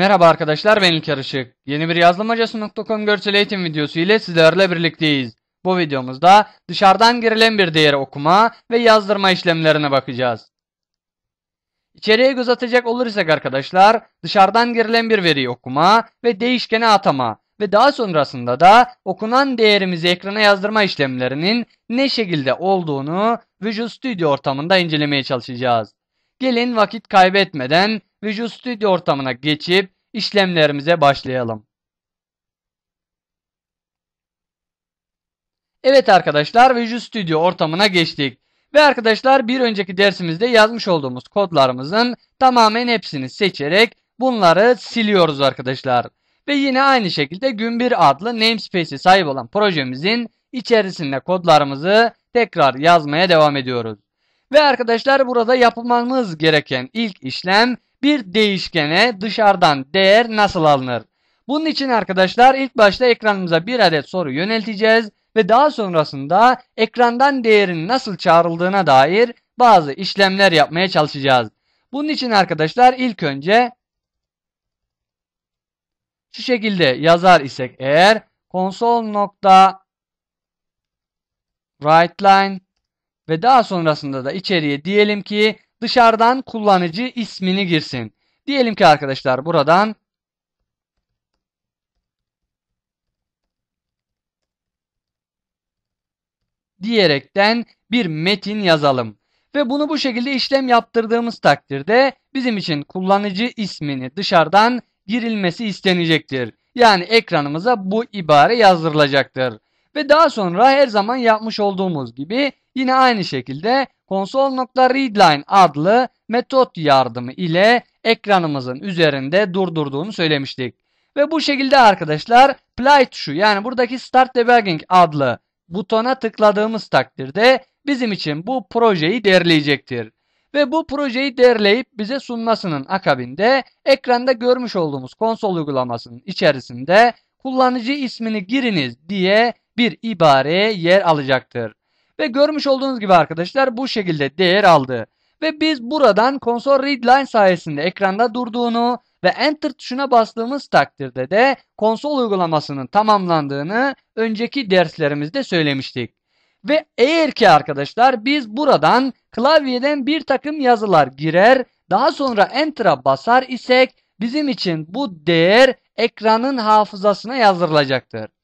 Merhaba arkadaşlar ben İlker Işık. Yeni bir yazılımhocası.com görsel eğitim videosu ile sizlerle birlikteyiz. Bu videomuzda dışarıdan girilen bir değeri okuma ve yazdırma işlemlerine bakacağız. İçeriye göz atacak olursak arkadaşlar dışarıdan girilen bir veriyi okuma ve değişkene atama ve daha sonrasında da okunan değerimizi ekrana yazdırma işlemlerinin ne şekilde olduğunu Visual Studio ortamında incelemeye çalışacağız. Gelin vakit kaybetmeden Visual Studio ortamına geçip işlemlerimize başlayalım. Evet arkadaşlar Visual Studio ortamına geçtik. Ve arkadaşlar bir önceki dersimizde yazmış olduğumuz kodlarımızın tamamen hepsini seçerek bunları siliyoruz arkadaşlar. Ve yine aynı şekilde gün1 adlı namespace'e sahip olan projemizin içerisinde kodlarımızı tekrar yazmaya devam ediyoruz. Ve arkadaşlar burada yapmamız gereken ilk işlem bir değişkene dışarıdan değer nasıl alınır? Bunun için arkadaşlar ilk başta ekranımıza bir adet soru yönelteceğiz ve daha sonrasında ekrandan değerin nasıl çağrıldığına dair bazı işlemler yapmaya çalışacağız. Bunun için arkadaşlar ilk önce şu şekilde yazar isek eğer console nokta writeline ve daha sonrasında da içeriye diyelim ki dışarıdan kullanıcı ismini girsin. Diyelim ki arkadaşlar buradan diyerekten bir metin yazalım. Ve bunu bu şekilde işlem yaptırdığımız takdirde bizim için kullanıcı ismini dışarıdan girilmesi istenecektir. Yani ekranımıza bu ibare yazdırılacaktır. Ve daha sonra her zaman yapmış olduğumuz gibi yine aynı şekilde console.readline adlı metot yardımı ile ekranımızın üzerinde durdurduğunu söylemiştik. Ve bu şekilde arkadaşlar play tuşu yani buradaki start debugging adlı butona tıkladığımız takdirde bizim için bu projeyi derleyecektir. Ve bu projeyi derleyip bize sunmasının akabinde ekranda görmüş olduğumuz konsol uygulamasının içerisinde kullanıcı ismini giriniz diye bir ibareye yer alacaktır. Ve görmüş olduğunuz gibi arkadaşlar bu şekilde değer aldı. Ve biz buradan console readline sayesinde ekranda durduğunu ve enter tuşuna bastığımız takdirde de konsol uygulamasının tamamlandığını önceki derslerimizde söylemiştik. Ve eğer ki arkadaşlar biz buradan klavyeden bir takım yazılar girer daha sonra enter'a basar isek bizim için bu değer ekranın hafızasına yazdırılacaktır.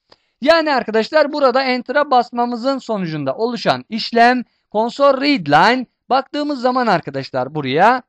Yani arkadaşlar burada enter'a basmamızın sonucunda oluşan işlem console readline baktığımız zaman arkadaşlar buraya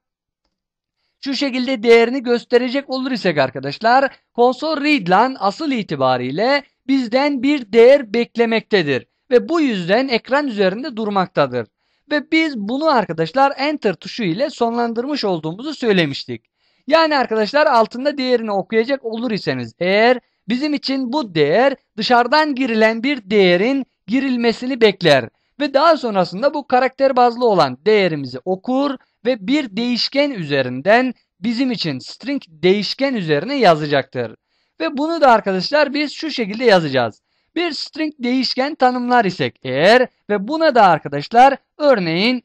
şu şekilde değerini gösterecek olur isek arkadaşlar console readline asıl itibariyle bizden bir değer beklemektedir ve bu yüzden ekran üzerinde durmaktadır. Ve biz bunu arkadaşlar enter tuşu ile sonlandırmış olduğumuzu söylemiştik. Yani arkadaşlar altında değerini okuyacak olur iseniz eğer bizim için bu değer dışarıdan girilen bir değerin girilmesini bekler. Ve daha sonrasında bu karakter bazlı olan değerimizi okur ve bir değişken üzerinden bizim için string değişken üzerine yazacaktır. Ve bunu da arkadaşlar biz şu şekilde yazacağız. Bir string değişken tanımlar isek eğer ve buna da arkadaşlar örneğin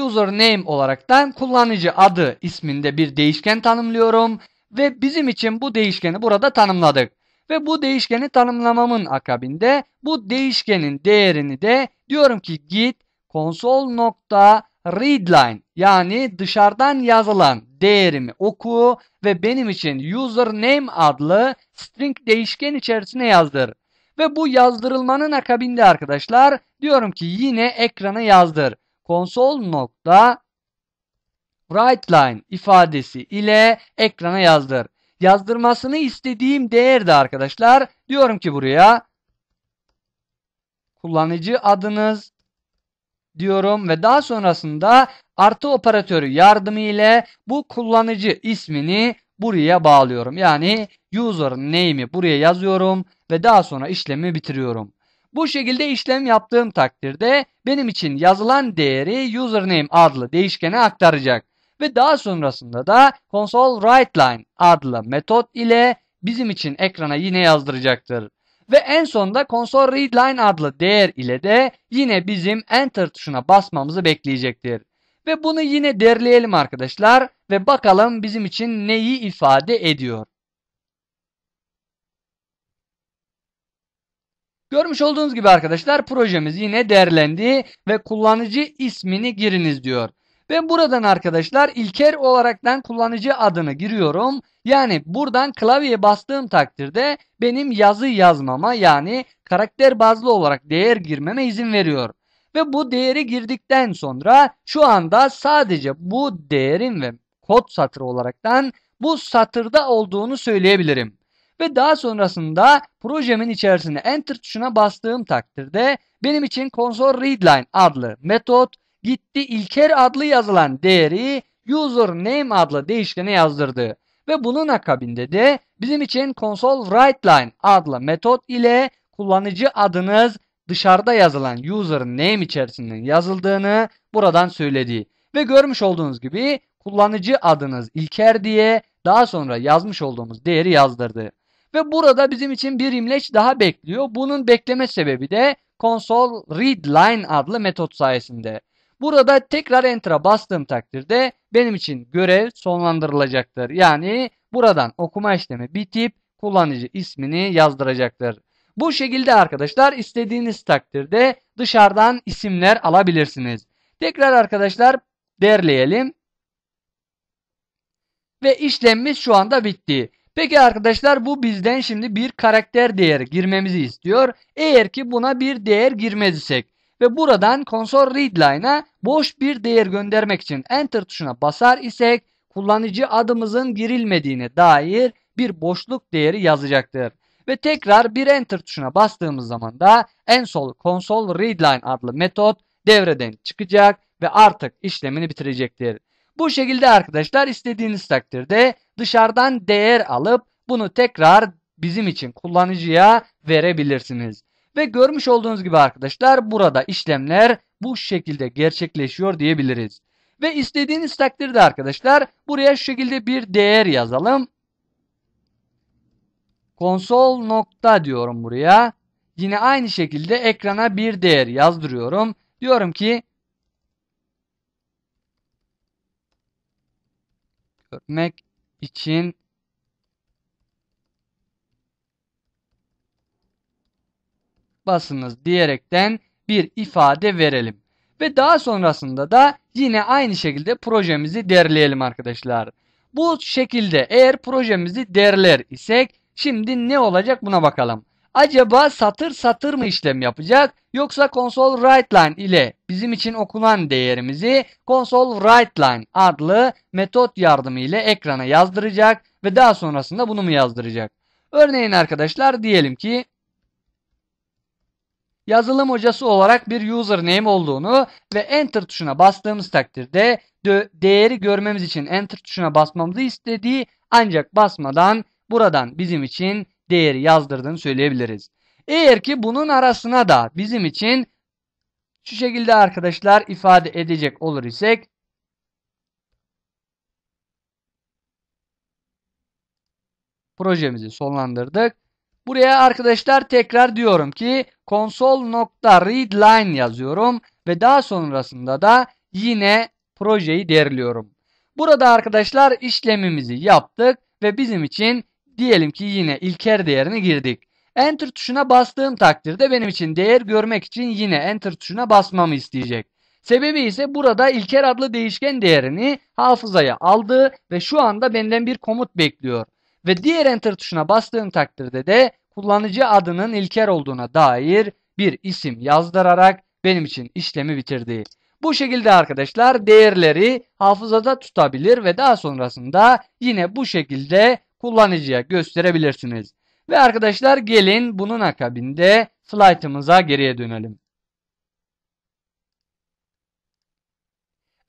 username olaraktan kullanıcı adı isminde bir değişken tanımlıyorum ve bizim için bu değişkeni burada tanımladık. Ve bu değişkeni tanımlamamın akabinde bu değişkenin değerini de diyorum ki git console.readline yani dışarıdan yazılan değerimi oku ve benim için username adlı string değişken içerisine yazdır. Ve bu yazdırılmanın akabinde arkadaşlar diyorum ki yine ekrana yazdır. console.writeline ifadesi ile ekrana yazdır. Yazdırmasını istediğim değer de arkadaşlar diyorum ki buraya kullanıcı adınız diyorum ve daha sonrasında artı operatörü yardımı ile bu kullanıcı ismini buraya bağlıyorum. Yani user name'i buraya yazıyorum ve daha sonra işlemi bitiriyorum. Bu şekilde işlem yaptığım takdirde benim için yazılan değeri username adlı değişkene aktaracak. Ve daha sonrasında da console writeline adlı metot ile bizim için ekrana yine yazdıracaktır. Ve en sonunda console readline adlı değer ile de yine bizim enter tuşuna basmamızı bekleyecektir. Ve bunu yine derleyelim arkadaşlar ve bakalım bizim için neyi ifade ediyor. Görmüş olduğunuz gibi arkadaşlar projemiz yine derlendi ve kullanıcı ismini giriniz diyor. Ve buradan arkadaşlar ilker olaraktan kullanıcı adını giriyorum. Yani buradan klavyeye bastığım takdirde benim yazı yazmama yani karakter bazlı olarak değer girmeme izin veriyor. Ve bu değeri girdikten sonra şu anda sadece bu değerin ve kod satırı olaraktan bu satırda olduğunu söyleyebilirim. Ve daha sonrasında projemin içerisinde enter tuşuna bastığım takdirde benim için console readline adlı metot gitti ilker adlı yazılan değeri username adlı değişkene yazdırdı. Ve bunun akabinde de bizim için console writeLine adlı metot ile kullanıcı adınız dışarıda yazılan username içerisinde yazıldığını buradan söyledi. Ve görmüş olduğunuz gibi kullanıcı adınız İlker diye daha sonra yazmış olduğumuz değeri yazdırdı. Ve burada bizim için bir imleç daha bekliyor. Bunun bekleme sebebi de console readline adlı metot sayesinde. Burada tekrar enter'a bastığım takdirde benim için görev sonlandırılacaktır. Yani buradan okuma işlemi bitip kullanıcı ismini yazdıracaktır. Bu şekilde arkadaşlar istediğiniz takdirde dışarıdan isimler alabilirsiniz. Tekrar arkadaşlar derleyelim. Ve işlemimiz şu anda bitti. Peki arkadaşlar bu bizden şimdi bir karakter değeri girmemizi istiyor. Eğer ki buna bir değer girmez isek ve buradan console readline'a boş bir değer göndermek için enter tuşuna basar isek kullanıcı adımızın girilmediğine dair bir boşluk değeri yazacaktır. Ve tekrar bir enter tuşuna bastığımız zaman da en sol console readline adlı metot devreden çıkacak ve artık işlemini bitirecektir. Bu şekilde arkadaşlar istediğiniz takdirde dışarıdan değer alıp bunu tekrar bizim için kullanıcıya verebilirsiniz. Ve görmüş olduğunuz gibi arkadaşlar burada işlemler bu şekilde gerçekleşiyor diyebiliriz. Ve istediğiniz takdirde arkadaşlar buraya şu şekilde bir değer yazalım. Konsol nokta diyorum buraya. Yine aynı şekilde ekrana bir değer yazdırıyorum. Diyorum ki görmek için basınız diyerekten bir ifade verelim. Ve daha sonrasında da yine aynı şekilde projemizi derleyelim arkadaşlar. Bu şekilde eğer projemizi derler isek şimdi ne olacak buna bakalım. Acaba satır satır mı işlem yapacak yoksa console writeLine ile bizim için okunan değerimizi console writeLine adlı metot yardımı ile ekrana yazdıracak ve daha sonrasında bunu mu yazdıracak? Örneğin arkadaşlar diyelim ki yazılım hocası olarak bir username olduğunu ve enter tuşuna bastığımız takdirde değeri görmemiz için enter tuşuna basmamızı istediği ancak basmadan buradan bizim için değeri yazdırdığını söyleyebiliriz. Eğer ki bunun arasına da bizim için şu şekilde arkadaşlar ifade edecek olur isek projemizi sonlandırdık. Buraya arkadaşlar tekrar diyorum ki console.readline yazıyorum ve daha sonrasında da yine projeyi derliyorum. Burada arkadaşlar işlemimizi yaptık ve bizim için diyelim ki yine ilker değerini girdik. Enter tuşuna bastığım takdirde benim için değer görmek için yine Enter tuşuna basmamı isteyecek. Sebebi ise burada ilker adlı değişken değerini hafızaya aldı ve şu anda benden bir komut bekliyor. Ve diğer Enter tuşuna bastığım takdirde de kullanıcı adının ilker olduğuna dair bir isim yazdırarak benim için işlemi bitirdi. Bu şekilde arkadaşlar değerleri hafızada tutabilir ve daha sonrasında yine bu şekilde kullanıcıya gösterebilirsiniz. Ve arkadaşlar gelin bunun akabinde slaytımıza geriye dönelim.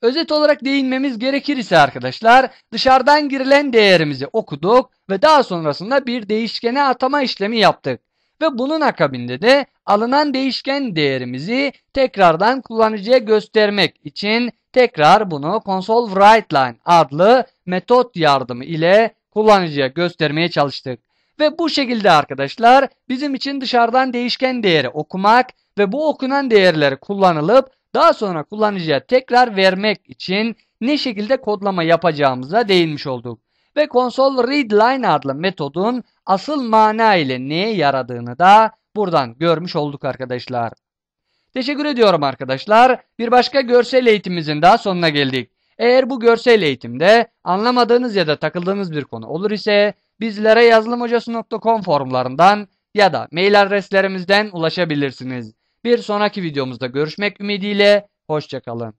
Özet olarak değinmemiz gerekir ise arkadaşlar dışarıdan girilen değerimizi okuduk ve daha sonrasında bir değişkene atama işlemi yaptık. Ve bunun akabinde de alınan değişken değerimizi tekrardan kullanıcıya göstermek için tekrar bunu console writeLine adlı metot yardımı ile kullanıcıya göstermeye çalıştık. Ve bu şekilde arkadaşlar bizim için dışarıdan değişken değeri okumak ve bu okunan değerleri kullanılıp Daha sonra kullanıcıya tekrar vermek için ne şekilde kodlama yapacağımıza değinmiş olduk. Ve console readline adlı metodun asıl mana ile neye yaradığını da buradan görmüş olduk arkadaşlar. Teşekkür ediyorum arkadaşlar. Bir başka görsel eğitimimizin daha sonuna geldik. Eğer bu görsel eğitimde anlamadığınız ya da takıldığınız bir konu olur ise bizlere yazılımhocası.com forumlarından ya da mail adreslerimizden ulaşabilirsiniz. Bir sonraki videomuzda görüşmek ümidiyle hoşçakalın.